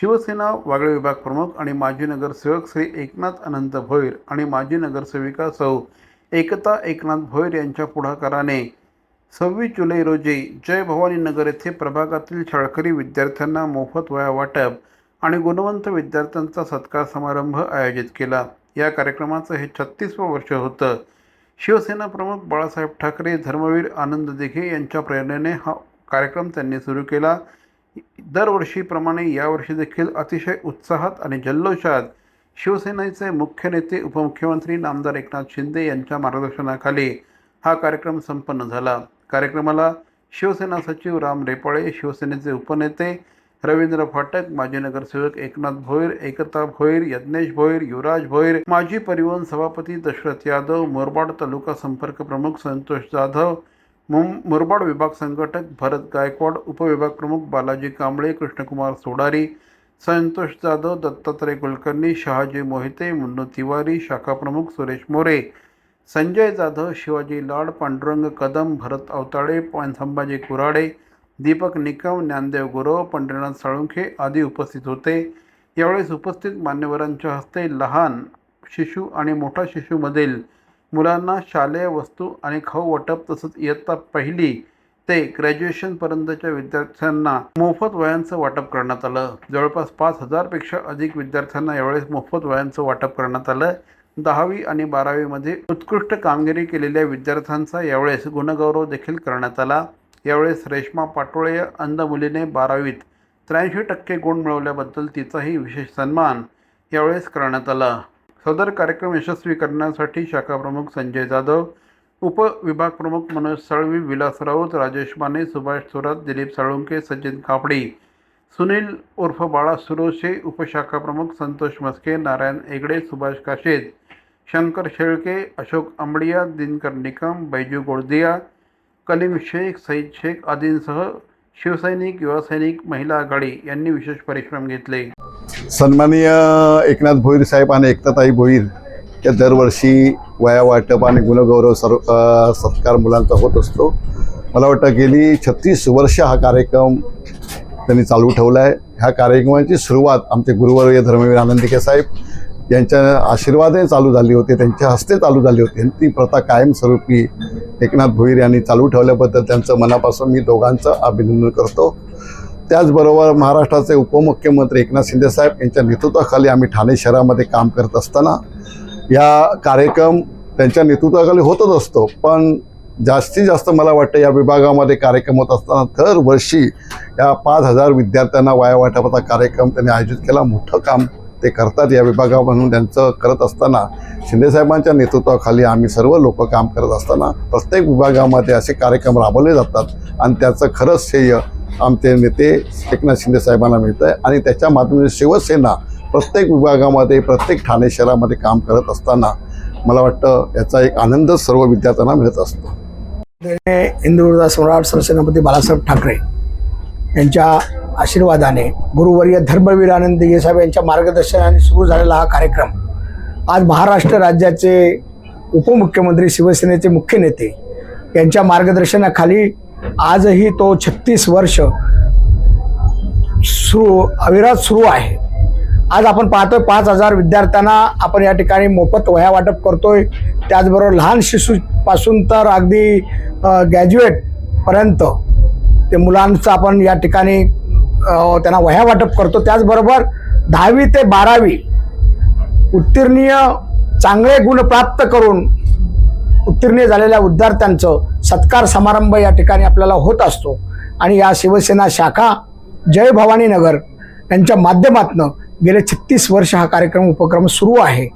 शिवसेना वागळे विभाग प्रमुख आणि माजी नगरसेवक श्री एकनाथ अनंत भोईर आणि माजी नगरसेविका सौ एकता एकनाथ भोईर यांच्या पुढाकाराने सव्वीस जुलै रोजी जय भवानी नगर येथे प्रभागातील शाळकरी विद्यार्थ्यांना मोफत वया वाटप आणि गुणवंत विद्यार्थ्यांचा सत्कार समारंभ आयोजित केला. या कार्यक्रमाचं हे छत्तीसवं वर्ष होतं. शिवसेना प्रमुख बाळासाहेब ठाकरे धर्मवीर आनंद दिघे यांच्या प्रेरणेने हा कार्यक्रम त्यांनी सुरू केला. दरवर्षीप्रमाणे यावर्षी देखील अतिशय उत्साहात आणि जल्लोषात शिवसेनेचे मुख्य नेते उपमुख्यमंत्री नामदार एकनाथ शिंदे यांच्या मार्गदर्शनाखाली हा कार्यक्रम संपन्न झाला. कार्यक्रमाला शिवसेना सचिव राम रेपाळे शिवसेनेचे उपनेते रवींद्र फाटक माजी नगरसेवक एकनाथ भोईर एकता भोईर यज्ञेश भोईर युवराज भोईर माजी परिवहन सभापती दशरथ यादव मोरबाड तालुका संपर्क प्रमुख संतोष जाधव मुं मुरबाड विभाग संघटक भरत गायकवाड उपविभाग प्रमुख बालाजी कांबळे कृष्णकुमार सोडारी संतोष जाधव दत्तात्रय कुलकर्णी शहाजी मोहिते मुन्नू तिवारी शाखा प्रमुख सुरेश मोरे संजय जाधव शिवाजी लाड पांडुरंग कदम भरत अवताडे पॉन संभाजी कुराडे दीपक निकम ज्ञानदेव गुरव पंढरीनाथ साळुंखे आदी उपस्थित होते. यावेळेस उपस्थित मान्यवरांच्या हस्ते लहान शिशु आणि मोठा शिशूमधील मुलांना शालेय वस्तू आणि खाऊ वाटप तसंच इयत्ता पहिली ते ग्रॅज्युएशनपर्यंतच्या विद्यार्थ्यांना मोफत वयांचं वाटप करण्यात आलं. जवळपास पाच हजारपेक्षा अधिक विद्यार्थ्यांना यावेळेस मोफत वयांचं वाटप करण्यात आलं. दहावी आणि बारावीमध्ये उत्कृष्ट कामगिरी केलेल्या विद्यार्थ्यांचा यावेळेस गुणगौरव देखील करण्यात आला. यावेळेस रेश्मा पाटोळे या अंध मुलीने बारावीत त्र्याऐंशी टक्के गुण मिळवल्याबद्दल तिचाही विशेष सन्मान यावेळेस करण्यात आला. सदर कार्यक्रम यशस्वी करण्यासाठी शाखा प्रमुख संजय जाधव उपविभाग प्रमुख मनोज साळवी विलास राऊत राजेश माने सुभाष थोरात दिलीप साळुंके सचिन कापडी सुनील उर्फ बाळा सुरोशे उपशाखा प्रमुख संतोष मस्के नारायण एगडे सुभाष काशेद शंकर शेळके अशोक अंबडिया दिनकर निकम बैजू गोळदिया कलीम शेख सईद शेख आदींसह शिवसैनिक युवासैनिक महिला आघाडी यांनी विशेष परिश्रम घेतले. सन्माननीय एकनाथ भोईर साहेब आणि एकताताई भोईर या दरवर्षी वया वाटप आणि गुणगौरव सर्व सत्कार मुलांचा होत असतो. मला वाटतं गेली छत्तीस वर्ष हा कार्यक्रम त्यांनी चालू ठेवला आहे. ह्या कार्यक्रमाची सुरुवात आमचे गुरुवर्य धर्मवीर आनंदिके साहेब यांच्या आशीर्वादही चालू झाली होती त्यांच्या हस्ते चालू झाली होती. आणि ती प्रथा कायमस्वरूपी एकनाथ भोईर यांनी चालू ठेवल्याबद्दल त्यांचं मनापासून मी दोघांचं अभिनंदन करतो. त्याचबरोबर महाराष्ट्राचे उपमुख्यमंत्री एकनाथ शिंदे साहेब यांच्या नेतृत्वाखाली आम्ही ठाणे शहरामध्ये काम करत असताना या कार्यक्रम त्यांच्या नेतृत्वाखाली होतच असतो. पण जास्तीत जास्त मला वाटतं या विभागामध्ये कार्यक्रम होत असताना दरवर्षी या पाच हजार विद्यार्थ्यांना वाया वाटपाचा कार्यक्रम त्यांनी आयोजित केला. मोठं काम ते करतात. या विभागामधून त्यांचं करत असताना शिंदेसाहेबांच्या नेतृत्वाखाली आम्ही सर्व लोक काम करत असताना प्रत्येक विभागामध्ये असे कार्यक्रम राबवले जातात आणि त्याचं खरंच श्रेय आमचे नेते एकनाथ शिंदेसाहेबांना मिळतं आहे आणि त्याच्या माध्यमातून शिवसेना प्रत्येक विभागामध्ये प्रत्येक ठाणे शहरामध्ये काम करत असताना मला वाटतं याचा एक आनंद सर्व विद्यार्थ्यांना मिळत असतो. हिंदुजा सम्राट सरसेनापती बाळासाहेब ठाकरे यांच्या आशीर्वादाने गुरुवर्य धर्मवीर आनंद यांच्या मार्गदर्शनाने सुरू झालेला हा कार्यक्रम. आज महाराष्ट्र राज्याचे उपमुख्यमंत्री शिवसेनेचे मुख्य नेते यांच्या मार्गदर्शनाखाली आजही तो छत्तीस वर्ष सुरू अविरात सुरू आहे. आज आपण पाहतोय पाच हजार विद्यार्थ्यांना आपण या ठिकाणी मोफत वह्या वाटप करतोय. त्याचबरोबर लहान शिशूपासून तर अगदी ग्रॅज्युएटपर्यंत ते मुलांचं आपण या ठिकाणी त्यांना वह्या वाटप करतो. त्याचबरोबर दहावी ते बारावी उत्तीर्णीय चांगले गुण प्राप्त करून उत्तीर्ण झालेल्या विद्यार्थ्यांचं सत्कार समारंभ या ठिकाणी आपल्याला होत असतो. आणि या शिवसेना शाखा जय भवानी नगर यांच्या माध्यमातनं गेले छत्तीस वर्ष हा कार्यक्रम उपक्रम सुरू आहे.